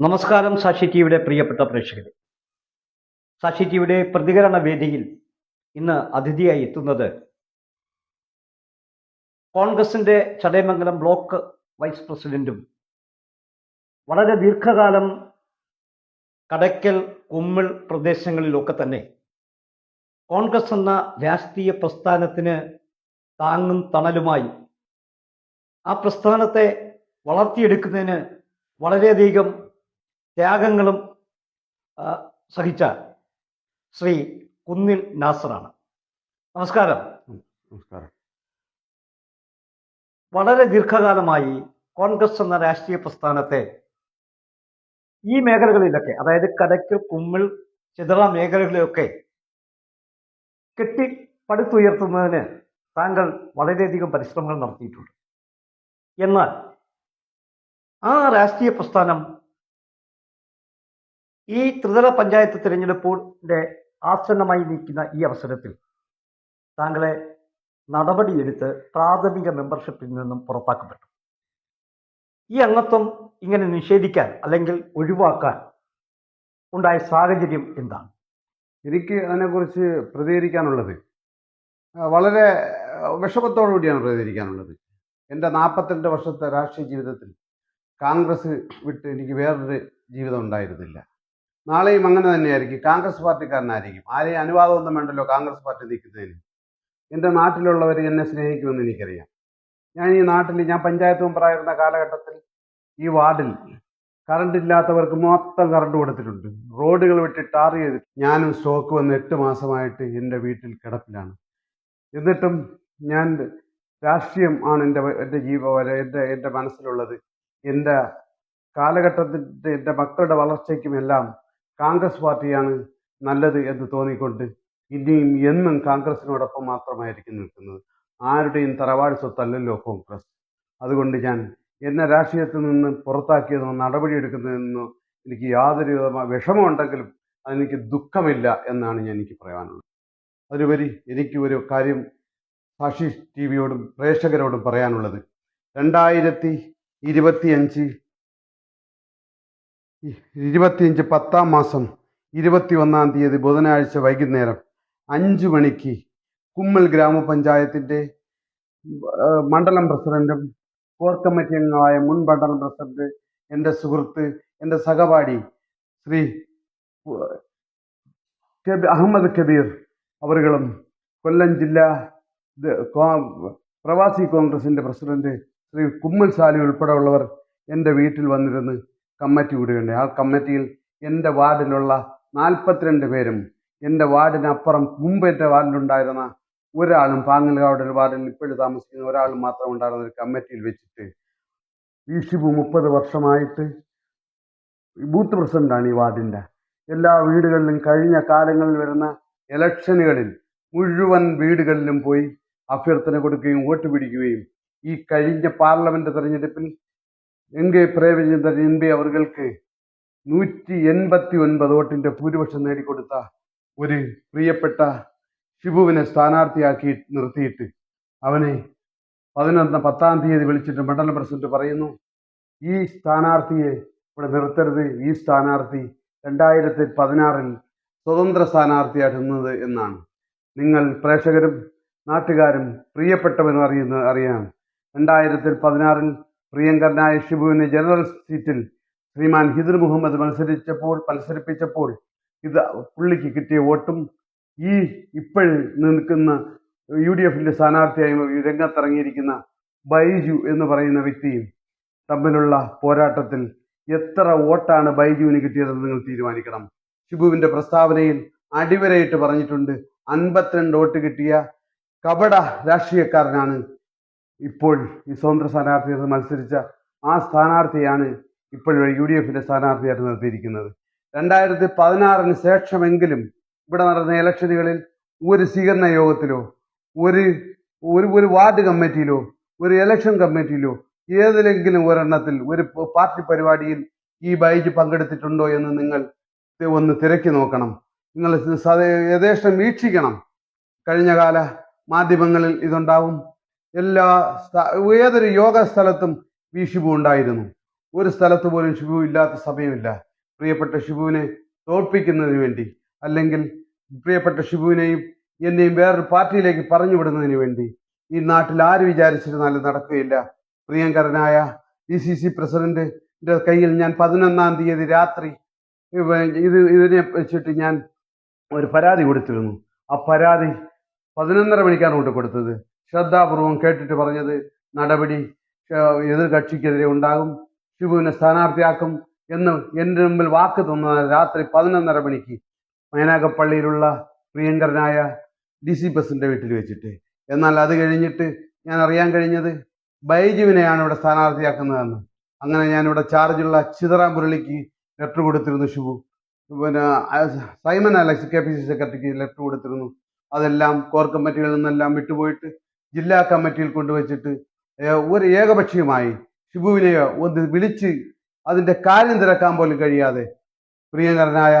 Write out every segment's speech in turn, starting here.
നമസ്കാരം സാക്ഷി ടിവിയുടെ പ്രിയപ്പെട്ട പ്രേക്ഷകരെ. സാക്ഷി ടിവിയുടെ പ്രതികരണ വേദിയിൽ ഇന്ന് അതിഥിയായി എത്തുന്നത് കോൺഗ്രസിന്റെ ചടയമംഗലം ബ്ലോക്ക് വൈസ് പ്രസിഡന്റും വളരെ ദീർഘകാലം കടയ്ക്കൽ കുമ്മിൾ പ്രദേശങ്ങളിലൊക്കെ തന്നെ കോൺഗ്രസ് എന്ന രാഷ്ട്രീയ പ്രസ്ഥാനത്തിന് താങ്ങും തണലുമായി ആ പ്രസ്ഥാനത്തെ വളർത്തിയെടുക്കുന്നതിന് വളരെയധികം ത്യാഗങ്ങളും സഹിച്ച ശ്രീ കുന്നിൽ നാസറാണ്. നമസ്കാരം. നമസ്കാരം. വളരെ ദീർഘകാലമായി കോൺഗ്രസ് എന്ന രാഷ്ട്രീയ പ്രസ്ഥാനത്തെ ഈ മേഖലകളിലൊക്കെ അതായത് കടയ്ക്കൽ കുമ്മിൾ ചിതറ മേഖലകളിലൊക്കെ കെട്ടി പടുത്തുയർത്തുന്നതിന് താങ്കൾ വളരെയധികം പരിശ്രമങ്ങൾ നടത്തിയിട്ടുണ്ട്. എന്നാൽ ആ രാഷ്ട്രീയ പ്രസ്ഥാനം ഈ ത്രിതല പഞ്ചായത്ത് തിരഞ്ഞെടുപ്പിന്റെ ആസന്നമായി നിൽക്കുന്ന ഈ അവസരത്തിൽ താങ്കളെ നടപടിയെടുത്ത് പ്രാഥമിക മെമ്പർഷിപ്പിൽ നിന്നും പുറത്താക്കപ്പെട്ടു. ഈ അംഗത്വം ഇങ്ങനെ നിഷേധിക്കാൻ അല്ലെങ്കിൽ ഒഴിവാക്കാൻ ഉണ്ടായ സാഹചര്യം എന്താണ്? എനിക്ക് അതിനെക്കുറിച്ച് പ്രതികരിക്കാനുള്ളത് വളരെ വിഷമത്തോടുകൂടിയാണ് വിഷമത്തോടു കൂടിയാണ് പ്രതികരിക്കാനുള്ളത്. എന്റെ നാൽപ്പത്തിരണ്ട് വർഷത്തെ രാഷ്ട്രീയ ജീവിതത്തിൽ കോൺഗ്രസ് വിട്ട് എനിക്ക് വേറൊരു ജീവിതം ഉണ്ടായിരുന്നില്ല. നാളെയും അങ്ങനെ തന്നെയായിരിക്കും. കോൺഗ്രസ് പാർട്ടിക്കാരനായിരിക്കും. ആരെയും അനുവാദമൊന്നും വേണ്ടല്ലോ കോൺഗ്രസ് പാർട്ടി നിൽക്കുന്നതിന്. എന്റെ നാട്ടിലുള്ളവർ എന്നെ സ്നേഹിക്കുമെന്ന് എനിക്കറിയാം. ഞാൻ ഈ നാട്ടിൽ ഞാൻ പഞ്ചായത്ത് മെമ്പറായിരുന്ന കാലഘട്ടത്തിൽ ഈ വാർഡിൽ കറണ്ട് ഇല്ലാത്തവർക്ക് മൊത്തം കറണ്ട് കൊടുത്തിട്ടുണ്ട്. റോഡുകൾ വിട്ട് ടാർ ചെയ്ത് ഞാനും സ്റ്റോക്ക് വന്ന് എട്ട് മാസമായിട്ട് എന്റെ വീട്ടിൽ കിടപ്പിലാണ്. എന്നിട്ടും ഞാൻ രാഷ്ട്രീയം ആണ് എന്റെ എന്റെ ജീവ എന്റെ എന്റെ മനസ്സിലുള്ളത്. എന്റെ കാലഘട്ടത്തിന്റെ എന്റെ മക്കളുടെ വളർച്ചയ്ക്കും എല്ലാം കോൺഗ്രസ് പാർട്ടിയാണ് നല്ലത് എന്ന് തോന്നിക്കൊണ്ട് ഇനിയും എന്നും കോൺഗ്രസിനോടൊപ്പം മാത്രമായിരിക്കും നിൽക്കുന്നത്. ആരുടെയും തറവാട് സ്വത്തല്ലല്ലോ കോൺഗ്രസ്. അതുകൊണ്ട് ഞാൻ എന്നെ രാഷ്ട്രീയത്തിൽ നിന്ന് പുറത്താക്കിയതെന്നോ നടപടിയെടുക്കുന്നതെന്നോ എനിക്ക് യാതൊരു വിധമായ വിഷമമുണ്ടെങ്കിലും അതെനിക്ക് ദുഃഖമില്ല എന്നാണ് ഞാൻ എനിക്ക് പറയാനുള്ളത്. അതിലുപരി എനിക്ക് ഒരു കാര്യം സാക്ഷി ടി വിയോടും പ്രേക്ഷകരോടും പറയാനുള്ളത്. രണ്ടായിരത്തി ഇരുപത്തിയഞ്ച് ഇരുപത്തിയഞ്ച് പത്താം മാസം ഇരുപത്തി ഒന്നാം തീയതി ബുധനാഴ്ച വൈകുന്നേരം അഞ്ചു മണിക്ക് കുമ്മൽ ഗ്രാമപഞ്ചായത്തിന്റെ മണ്ഡലം പ്രസിഡന്റും കോർ കമ്മിറ്റി അംഗങ്ങളായ മുൻ മണ്ഡലം പ്രസിഡന്റ് എന്റെ സുഹൃത്ത് എന്റെ സഹപാഠി ശ്രീ അഹമ്മദ് കബീർ അവരുകളും കൊല്ലം ജില്ലാ പ്രവാസി കോൺഗ്രസിന്റെ പ്രസിഡന്റ് ശ്രീ കുമ്മൽ സാലി ഉൾപ്പെടെയുള്ളവർ എന്റെ വീട്ടിൽ വന്നിരുന്ന് കമ്മിറ്റി വിടുകയുണ്ട് ആ കമ്മിറ്റിയിൽ എന്റെ വാർഡിലുള്ള നാൽപ്പത്തിരണ്ട് പേരും എന്റെ വാർഡിനപ്പുറം മുമ്പ് എന്റെ വാർഡിലുണ്ടായിരുന്ന ഒരാളും ഒരു വാർഡിൽ ഇപ്പോഴും താമസിക്കുന്ന ഒരാളും മാത്രം ഉണ്ടായിരുന്ന ഒരു കമ്മിറ്റിയിൽ വെച്ചിട്ട് ഈ ഷിബു മുപ്പത് വർഷമായിട്ട് ബൂത്ത് പ്രസിഡന്റാണ് ഈ വാർഡിന്റെ. എല്ലാ വീടുകളിലും കഴിഞ്ഞ കാലങ്ങളിൽ വരുന്ന ഇലക്ഷനുകളിൽ മുഴുവൻ വീടുകളിലും പോയി അഭ്യർത്ഥന കൊടുക്കുകയും വോട്ട് പിടിക്കുകയും ഈ കഴിഞ്ഞ പാർലമെന്റ് തെരഞ്ഞെടുപ്പിൽ N K Premachandran N P അവർക്ക് നൂറ്റി എൺപത്തി ഒൻപത് വോട്ടിന്റെ ഭൂരിപക്ഷം നേടിക്കൊടുത്ത ഒരു പ്രിയപ്പെട്ട ഷിബുവിനെ സ്ഥാനാർത്ഥിയാക്കി നിർത്തിയിട്ട് അവനെ പതിനൊന്ന് പത്താം തീയതി വിളിച്ചിട്ട് മണ്ഡലം പ്രസിഡന്റ് പറയുന്നു ഈ സ്ഥാനാർത്ഥിയെ ഇവിടെ നിർത്തരുത്. ഈ സ്ഥാനാർത്ഥി രണ്ടായിരത്തി പതിനാറിൽ സ്വതന്ത്ര സ്ഥാനാർത്ഥിയായിട്ട് എന്നാണ്. നിങ്ങൾ പ്രേക്ഷകരും നാട്ടുകാരും പ്രിയപ്പെട്ടവരും അറിയുന്ന അറിയാം. രണ്ടായിരത്തി പതിനാറിൽ പ്രിയങ്കരനായ ഷിബുവിന് ജനറൽ സീറ്റിൽ ശ്രീമാൻ ഹിദർ മുഹമ്മദ് മത്സരിച്ചപ്പോൾ മത്സരിപ്പിച്ചപ്പോൾ ഇത് പുള്ളിക്ക് കിട്ടിയ വോട്ടും ഈ ഇപ്പോഴും നിൽക്കുന്ന യു ഡി എഫിന്റെ സ്ഥാനാർത്ഥിയായി രംഗത്തിറങ്ങിയിരിക്കുന്ന ബൈജു എന്ന് പറയുന്ന വ്യക്തിയും തമ്മിലുള്ള പോരാട്ടത്തിൽ എത്ര വോട്ടാണ് ബൈജുവിന് കിട്ടിയതെന്ന് നിങ്ങൾ തീരുമാനിക്കണം. ഷിബുവിന്റെ പ്രസ്താവനയിൽ അടിവരയിട്ട് പറഞ്ഞിട്ടുണ്ട് അൻപത്തിരണ്ട് വോട്ട് കിട്ടിയ കപട രാഷ്ട്രീയക്കാരനാണ് ഇപ്പോൾ ഈ സ്വതന്ത്ര സ്ഥാനാർത്ഥി മത്സരിച്ച ആ സ്ഥാനാർത്ഥിയാണ് ഇപ്പോൾ യു ഡി എഫിന്റെ സ്ഥാനാർത്ഥിയായിട്ട് നിർത്തിയിരിക്കുന്നത്. രണ്ടായിരത്തി പതിനാറിന് ശേഷമെങ്കിലും ഇവിടെ നടന്ന ഇലക്ഷനുകളിൽ ഒരു സ്വീകരണ യോഗത്തിലോ ഒരു ഒരു ഒരു വാർഡ് കമ്മിറ്റിയിലോ ഒരു ഇലക്ഷൻ കമ്മിറ്റിയിലോ ഏതിലെങ്കിലും ഒരെണ്ണത്തിൽ ഒരു പാർട്ടി പരിപാടിയിൽ ഈ ബൈജ് പങ്കെടുത്തിട്ടുണ്ടോ എന്ന് നിങ്ങൾ ഒന്ന് തിരക്കി നോക്കണം. നിങ്ങൾ യഥേഷ്ടം വീക്ഷിക്കണം. കഴിഞ്ഞ കാല മാധ്യമങ്ങളിൽ ഇതുണ്ടാവും. എല്ലാ ഏതൊരു യോഗ സ്ഥലത്തും ഷിബു ഉണ്ടായിരുന്നു. ഒരു സ്ഥലത്ത് പോലും ഷിബു ഇല്ലാത്ത സമയമില്ല. പ്രിയപ്പെട്ട ഷിബുവിനെ തോൽപ്പിക്കുന്നതിന് വേണ്ടി അല്ലെങ്കിൽ പ്രിയപ്പെട്ട ഷിബുവിനെയും എന്നെയും വേറൊരു പാർട്ടിയിലേക്ക് പറഞ്ഞു വിടുന്നതിന് വേണ്ടി ഈ നാട്ടിൽ ആര് വിചാരിച്ചിരുന്നാലും നടക്കുകയില്ല. പ്രിയങ്കരനായ ഡി സി സി പ്രസിഡന്റിന്റെ കയ്യിൽ ഞാൻ പതിനൊന്നാം തീയതി രാത്രി ഇത് ഇതിനെ വെച്ചിട്ട് ഞാൻ ഒരു പരാതി കൊടുത്തിരുന്നു. ആ പരാതി പതിനൊന്നര മണിക്കാണ് കൊണ്ട് കൊടുത്തത്. ശ്രദ്ധാപൂർവം കേട്ടിട്ട് പറഞ്ഞത് നടപടി എതിർകക്ഷിക്കെതിരെ എതിർ കക്ഷിക്കെതിരെ ഉണ്ടാകും ഷിബുവിനെ സ്ഥാനാർത്ഥിയാക്കും എന്ന് എന്റെ മുമ്പിൽ വാക്ക് തന്ന രാത്രി പതിനൊന്നര മണിക്ക് മൈനാകപ്പള്ളിയിലുള്ള പ്രിയങ്കരനായ ഡി സി ബസിന്റെ വീട്ടിൽ വെച്ചിട്ട്. എന്നാൽ അത് കഴിഞ്ഞിട്ട് ഞാൻ അറിയാൻ കഴിഞ്ഞത് ബൈജുവിനെയാണ് ഇവിടെ സ്ഥാനാർത്ഥിയാക്കുന്നതെന്ന്. അങ്ങനെ ഞാൻ ഇവിടെ ചാർജുള്ള ചിതറ മുരളിക്ക് ലെറ്റർ കൊടുത്തിരുന്നു ഷിബു പിന്നെ Simon Alex K P C സെക്രട്ടറിക്ക് ലെറ്റർ കൊടുത്തിരുന്നു. അതെല്ലാം കോർ കമ്മിറ്റികളിൽ നിന്നെല്ലാം വിട്ടുപോയിട്ട് ജില്ലാ കമ്മിറ്റിയിൽ കൊണ്ടുവച്ചിട്ട് ഒരു ഏകപക്ഷീയമായി ഷിബുവിനെ ഒന്ന് വിളിച്ച് അതിന്റെ കാര്യം തിരക്കാൻ പോലും കഴിയാതെ പ്രിയങ്കരനായ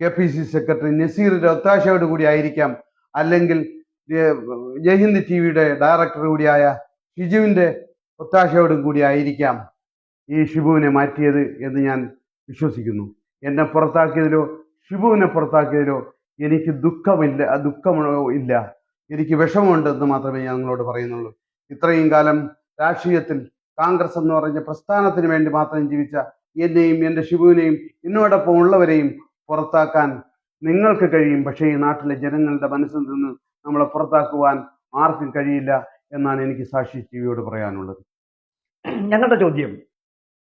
കെ പി സി സെക്രട്ടറി നസീറിന്റെ ഒത്താശയോട് കൂടി ആയിരിക്കാം. അല്ലെങ്കിൽ ജയഹിന്ദ് ടി വിയുടെ ഡയറക്ടർ കൂടിയായ ഷിജുവിന്റെ ഒത്താശയോടും കൂടി ആയിരിക്കാം ഈ ഷിബുവിനെ മാറ്റിയത് എന്ന് ഞാൻ വിശ്വസിക്കുന്നു. എന്നെ പുറത്താക്കിയതിലോ ഷിബുവിനെ പുറത്താക്കിയതിലോ എനിക്ക് ദുഃഖമില്ല ദുഃഖമോ ഇല്ല. എനിക്ക് വിഷമമുണ്ടെന്ന് മാത്രമേ ഞാൻ നിങ്ങളോട് പറയുന്നുള്ളൂ. ഇത്രയും കാലം രാഷ്ട്രീയത്തിൽ കോൺഗ്രസ് എന്ന് പറഞ്ഞ പ്രസ്ഥാനത്തിന് വേണ്ടി മാത്രം ജീവിച്ച എന്നെയും എന്റെ ശിവുവിനെയും എന്നോടൊപ്പം ഉള്ളവരെയും പുറത്താക്കാൻ നിങ്ങൾക്ക് കഴിയും. പക്ഷേ ഈ നാട്ടിലെ ജനങ്ങളുടെ മനസ്സിൽ നിന്ന് നമ്മളെ പുറത്താക്കുവാൻ ആർക്കും കഴിയില്ല എന്നാണ് എനിക്ക് സാക്ഷി ടിവിയോട് പറയാനുള്ളത്. ഞങ്ങളുടെ ചോദ്യം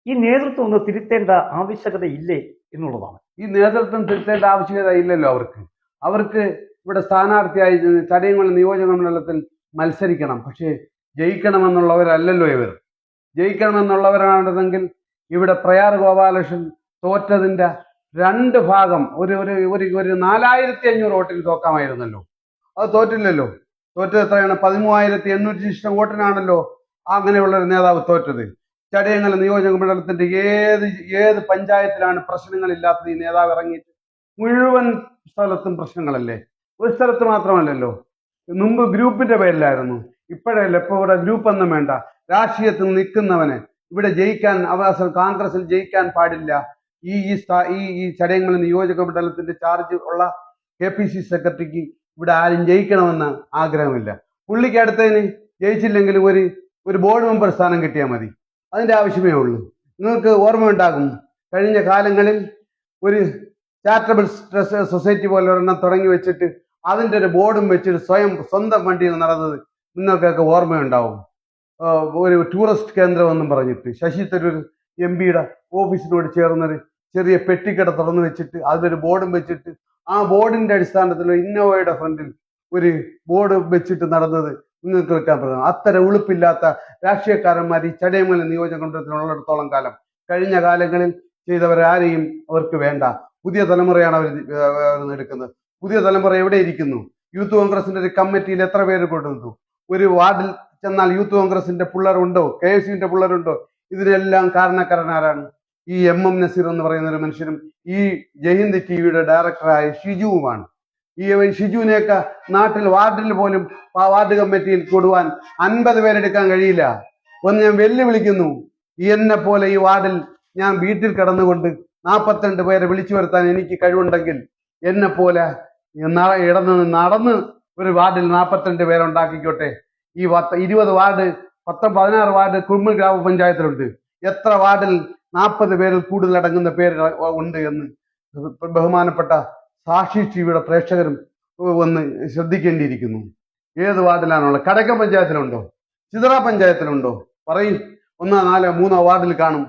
ഈ നേതൃത്വം ഒന്ന് തിരുത്തേണ്ട ആവശ്യകത ഇല്ലേ എന്നുള്ളതാണ്. ഈ നേതൃത്വം തിരുത്തേണ്ട ആവശ്യകത ഇല്ലല്ലോ അവർക്ക്. അവർക്ക് ഇവിടെ സ്ഥാനാർത്ഥിയായി ചടയങ്ങൾ നിയോജക മണ്ഡലത്തിൽ മത്സരിക്കണം. പക്ഷേ ജയിക്കണമെന്നുള്ളവരല്ലല്ലോ ഇവർ. ജയിക്കണമെന്നുള്ളവരാണെന്നെങ്കിൽ ഇവിടെ പ്രയാർ ഗോപാലകൃഷ്ണൻ തോറ്റതിന്റെ രണ്ട് ഭാഗം ഒരു ഒരു ഒരു ഒരു നാലായിരത്തി അഞ്ഞൂറ് വോട്ടിന് തോക്കാമായിരുന്നല്ലോ. അത് തോറ്റില്ലല്ലോ. തോറ്റത് എത്രയാണ്? പതിമൂവായിരത്തി എണ്ണൂറ്റി ഇഷ്ടം വോട്ടിനാണല്ലോ അങ്ങനെയുള്ള ഒരു നേതാവ് തോറ്റത്. ചടയങ്ങൾ നിയോജക മണ്ഡലത്തിന്റെ ഏത് ഏത് പഞ്ചായത്തിലാണ് പ്രശ്നങ്ങളില്ലാത്തത്? ഈ നേതാവ് ഇറങ്ങിയിട്ട് മുഴുവൻ സ്ഥലത്തും പ്രശ്നങ്ങളല്ലേ? ഒരു സ്ഥലത്ത് മാത്രമല്ലല്ലോ. മുമ്പ് ഗ്രൂപ്പിന്റെ പേരിലായിരുന്നു. ഇപ്പോഴല്ല ഇപ്പൊ ഇവിടെ ഗ്രൂപ്പ് ഒന്നും വേണ്ട. രാഷ്ട്രീയത്തിൽ നിൽക്കുന്നവന് ഇവിടെ ജയിക്കാൻ അവകാശം കോൺഗ്രസിൽ ജയിക്കാൻ പാടില്ല. ഈ ഈ ഈ ഈ ചടയങ്ങളിൽ നിയോജക മണ്ഡലത്തിന്റെ ചാർജ് ഉള്ള കെ പി സി സെക്രട്ടറിക്ക് ഇവിടെ ആരും ജയിക്കണമെന്ന് ആഗ്രഹമില്ല. പുള്ളിക്ക് അടുത്തതിന് ജയിച്ചില്ലെങ്കിലും ഒരു ഒരു ബോർഡ് മെമ്പർ സ്ഥാനം കിട്ടിയാൽ മതി. അതിന്റെ ആവശ്യമേ ഉള്ളൂ. നിങ്ങൾക്ക് ഓർമ്മയുണ്ടാകും. കഴിഞ്ഞ കാലങ്ങളിൽ ഒരു ചാരിറ്റബിൾ സൊസൈറ്റി പോലെ ഒരെണ്ണം തുടങ്ങി വെച്ചിട്ട് അതിന്റെ ഒരു ബോർഡും വെച്ചിട്ട് സ്വയം സ്വന്തം വണ്ടിയിൽ നടന്നത് നിങ്ങൾക്കൊക്കെ ഓർമ്മയുണ്ടാവും. ഒരു ടൂറിസ്റ്റ് കേന്ദ്രം എന്നും പറഞ്ഞിട്ട്. ശശി തരൂർ എം പിയുടെ ഓഫീസിനോട് ചേർന്നൊരു ചെറിയ പെട്ടിക്കട തുറന്നു വെച്ചിട്ട് അതിലൊരു ബോർഡും വെച്ചിട്ട് ആ ബോർഡിന്റെ അടിസ്ഥാനത്തിൽ ഇന്നോവയുടെ ഫ്രണ്ടിൽ ഒരു ബോർഡ് വെച്ചിട്ട് നടന്നത് നിങ്ങൾക്ക് വെക്കാൻ പറ്റും. അത്തരം ഉളുപ്പില്ലാത്ത രാഷ്ട്രീയക്കാരന്മാർ ഈ ചടയമല നിയോജക മണ്ഡലത്തിലുള്ളിടത്തോളം കാലം കഴിഞ്ഞ കാലങ്ങളിൽ ചെയ്തവരാരെയും അവർക്ക് വേണ്ട. പുതിയ തലമുറയാണ് അവർ എടുക്കുന്നത്. പുതിയ തലമുറ എവിടെ ഇരിക്കുന്നു? യൂത്ത് കോൺഗ്രസിന്റെ ഒരു കമ്മിറ്റിയിൽ എത്ര പേര് കൊടുത്തു ഒരു വാർഡിൽ ചെന്നാൽ യൂത്ത് കോൺഗ്രസിന്റെ പിള്ളേരുണ്ടോ? K S യുവിന്റെ പിള്ളേരുണ്ടോ? ഇതിനെല്ലാം കാരണക്കാരനാരാണ്? ഈ എം എം നസീർ എന്ന് പറയുന്ന ഒരു മനുഷ്യനും ഈ ജയന്ത് ടി വിയുടെ ഡയറക്ടറായ ഷിജുവുമാണ്. ഈ ഷിജുവിനെയൊക്കെ നാട്ടിൽ വാർഡിൽ പോലും വാർഡ് കമ്മിറ്റിയിൽ കൊടുവാൻ അൻപത് പേരെടുക്കാൻ കഴിയില്ല. ഒന്ന് ഞാൻ വെല്ലുവിളിക്കുന്നു. എന്നെ പോലെ ഈ വാർഡിൽ ഞാൻ വീട്ടിൽ കിടന്നുകൊണ്ട് നാൽപ്പത്തിരണ്ട് പേരെ വിളിച്ചു വരുത്താൻ എനിക്ക് കഴിവുണ്ടെങ്കിൽ എന്നെ പോലെ ഇടന്ന് നടന്ന് ഒരു വാർഡിൽ നാൽപ്പത്തിരണ്ട് പേരുണ്ടാക്കിക്കോട്ടെ. ഈ പത്ത് ഇരുപത് വാർഡ് പത്ത് പതിനാറ് വാർഡ് കുമ്മൽ ഗ്രാമപഞ്ചായത്തിലുണ്ട്. എത്ര വാർഡിൽ നാൽപ്പത് പേരിൽ കൂടുതൽ അടങ്ങുന്ന പേര് ഉണ്ട് എന്ന് ബഹുമാനപ്പെട്ട സാക്ഷി ടിവിയുടെ പ്രേക്ഷകരും ഒന്ന് ശ്രദ്ധിക്കേണ്ടിയിരിക്കുന്നു. ഏത് വാർഡിലാണുള്ളത്? കടക്ക പഞ്ചായത്തിലുണ്ടോ? ചിതറ പഞ്ചായത്തിലുണ്ടോ? പറയും. ഒന്നോ നാലോ മൂന്നോ വാർഡിൽ കാണും.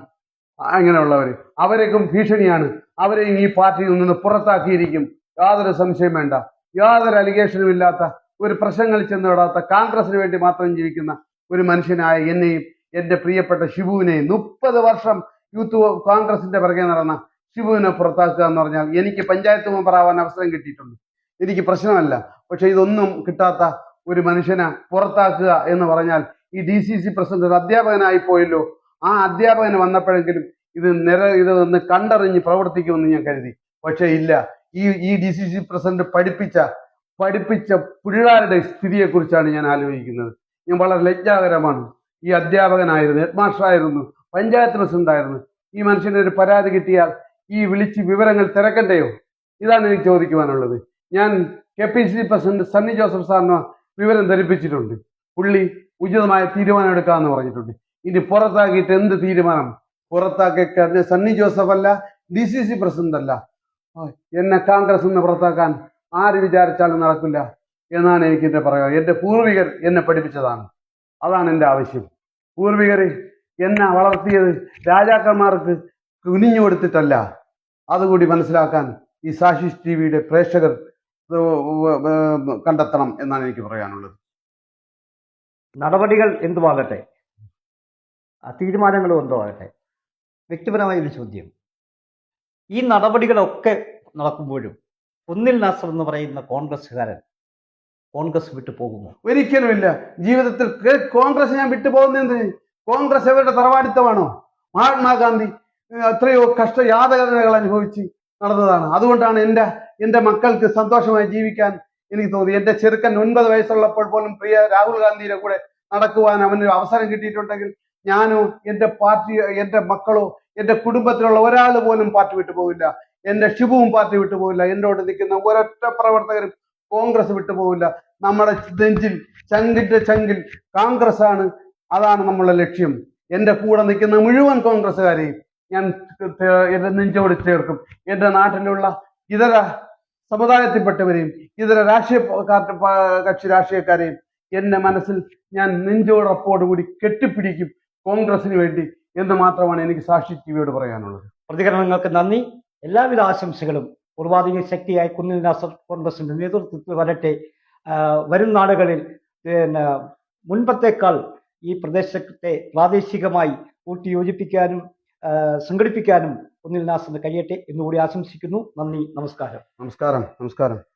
അങ്ങനെയുള്ളവർ അവരേക്കും ഭീഷണിയാണ്. അവരെയും ഈ പാർട്ടിയിൽ നിന്ന് പുറത്താക്കിയിരിക്കും. യാതൊരു സംശയം വേണ്ട. യാതൊരു അലിഗേഷനും ഇല്ലാത്ത ഒരു പ്രശ്നങ്ങളിൽ ചെന്നിടാത്ത കോൺഗ്രസിന് വേണ്ടി മാത്രം ജീവിക്കുന്ന ഒരു മനുഷ്യനായ എന്നെയും എന്റെ പ്രിയപ്പെട്ട ഷിബുവിനെയും മുപ്പത് വർഷം യൂത്ത് കോൺഗ്രസിന്റെ പിറകെ നടന്ന ഷിബുവിനെ പുറത്താക്കുക എന്ന് പറഞ്ഞാൽ എനിക്ക് പഞ്ചായത്ത് മെമ്പറാവാൻ അവസരം കിട്ടിയിട്ടുണ്ട്. എനിക്ക് പ്രശ്നമല്ല. പക്ഷെ ഇതൊന്നും കിട്ടാത്ത ഒരു മനുഷ്യനെ പുറത്താക്കുക എന്ന് പറഞ്ഞാൽ ഈ ഡി സി സി പ്രസിഡന്റ് ഒരു അധ്യാപകനായി പോയല്ലോ. ആ അധ്യാപകന് വന്നപ്പോഴെങ്കിലും ഇത് നിര ഇത് ഒന്ന് കണ്ടറിഞ്ഞ് പ്രവർത്തിക്കുമെന്ന് ഞാൻ കരുതി. പക്ഷേ ഇല്ല. ഈ ഈ ഡി സി സി പ്രസിഡന്റ് പഠിപ്പിച്ച പഠിപ്പിച്ച പിള്ളേരുടെ സ്ഥിതിയെ കുറിച്ചാണ് ഞാൻ ആലോചിക്കുന്നത്. ഞാൻ വളരെ ലജ്ജാകരമാണ്. ഈ അധ്യാപകനായിരുന്നു ഹെഡ് മാസ്റ്റർ ആയിരുന്നു പഞ്ചായത്ത് പ്രസിഡന്റായിരുന്നു ഈ മനുഷ്യന് ഒരു പരാതി കിട്ടിയാൽ ഈ വിളിച്ച് വിവരങ്ങൾ തിരക്കണ്ടയോ? ഇതാണ് എനിക്ക് ചോദിക്കുവാനുള്ളത്. ഞാൻ K P C president Sunny Joseph സാറിന് വിവരം ധരിപ്പിച്ചിട്ടുണ്ട്. പുള്ളി ഉചിതമായ തീരുമാനം എടുക്കാമെന്ന് പറഞ്ഞിട്ടുണ്ട്. ഇനി പുറത്താക്കിയിട്ട് എന്ത് തീരുമാനം? പുറത്താക്കി സണ്ണി ജോസഫ് അല്ല ഡി സി സി പ്രസിഡന്റ് അല്ല. എന്നെ കോൺഗ്രസ് നിന്ന് പുറത്താക്കാൻ ആര് വിചാരിച്ചാലും നടക്കില്ല എന്നാണ് എനിക്ക് എന്റെ പറയുക. എന്റെ പൂർവികർ എന്നെ പഠിപ്പിച്ചതാണ്. അതാണ് എന്റെ ആവശ്യം. പൂർവികർ എന്നെ വളർത്തിയത് രാജാക്കന്മാർക്ക് കുനിഞ്ഞു കൊടുത്തിട്ടല്ല. അതുകൂടി മനസ്സിലാക്കാൻ ഈ സാഷിഷ് ടി വിയുടെ പ്രേക്ഷകർ കണ്ടെത്തണം എന്നാണ് എനിക്ക് പറയാനുള്ളത്. നടപടികൾ എന്തുമാകട്ടെ തീരുമാനങ്ങളും എന്തോ ആകട്ടെ വ്യക്തിപരമായ ഒരു ചോദ്യം. ഈ നടപടികളൊക്കെ നടക്കുമ്പോഴും ഒന്നിൽ നാസർ എന്ന് പറയുന്ന കോൺഗ്രസ്സുകാരൻ കോൺഗ്രസ് വിട്ടു പോകുമോ? ഒരിക്കലുമില്ല. ജീവിതത്തിൽ കോൺഗ്രസ് ഞാൻ വിട്ടു വിട്ടുപോകുന്നത് കോൺഗ്രസ് അവരുടെ തറവാടിത്തമാണോ? മഹാത്മാഗാന്ധി എത്രയോ കഷ്ട യാതകതകൾ അനുഭവിച്ച് നടന്നതാണ്. അതുകൊണ്ടാണ് എന്റെ എന്റെ മക്കൾക്ക് സന്തോഷമായി ജീവിക്കാൻ എനിക്ക് തോന്നി. എന്റെ ചെറുക്കൻ ഒൻപത് വയസ്സുള്ളപ്പോൾ പോലും പ്രിയ രാഹുൽ ഗാന്ധിയുടെ കൂടെ നടക്കുവാൻ അവന് അവസരം കിട്ടിയിട്ടുണ്ടെങ്കിൽ ഞാനോ എന്റെ പാർട്ടി എന്റെ മക്കളോ എന്റെ കുടുംബത്തിലുള്ള ഒരാൾ പോലും പാർട്ടി വിട്ടു പോവില്ല. എന്റെ ഷിബുവും പാർട്ടി വിട്ടു പോവില്ല. എന്നോട് നിൽക്കുന്ന ഒരൊറ്റ പ്രവർത്തകരും കോൺഗ്രസ് വിട്ടു പോവില്ല. നമ്മുടെ നെഞ്ചിൽ ചങ്കിന്റെ ചങ്കിൽ കോൺഗ്രസ് ആണ് അതാണ് നമ്മുടെ ലക്ഷ്യം. എന്റെ കൂടെ നിൽക്കുന്ന മുഴുവൻ കോൺഗ്രസ്സുകാരെയും ഞാൻ എന്റെ നെഞ്ചോട് ചേർക്കും. എന്റെ നാട്ടിലുള്ള ഇതര സമുദായത്തിൽപ്പെട്ടവരെയും ഇതര രാഷ്ട്രീയ കക്ഷി രാഷ്ട്രീയക്കാരെയും എന്റെ മനസ്സിൽ ഞാൻ നെഞ്ചോടൊപ്പോടുകൂടി കെട്ടിപ്പിടിക്കും. കോൺഗ്രസിന് വേണ്ടി എന്ന് മാത്രമാണ് എനിക്ക് സാക്ഷി ടി വിയോട് പറയാനുള്ളത്. പ്രതികരണങ്ങൾക്ക് നന്ദി. എല്ലാവിധ ആശംസകളും. പൂർവാധിക ശക്തിയായ കുന്നിൽ നാസർ കോൺഗ്രസിന്റെ നേതൃത്വത്തിൽ വരട്ടെ. വരും നാടുകളിൽ പിന്നെ മുൻപത്തേക്കാൾ ഈ പ്രദേശത്തെ പ്രാദേശികമായി കൂട്ടിയോജിപ്പിക്കാനും യോജിപ്പിക്കാനും സംഘടിപ്പിക്കാനും കുന്നിൽ നാസിന് കഴിയട്ടെ എന്നുകൂടി ആശംസിക്കുന്നു. നന്ദി. നമസ്കാരം. നമസ്കാരം. നമസ്കാരം.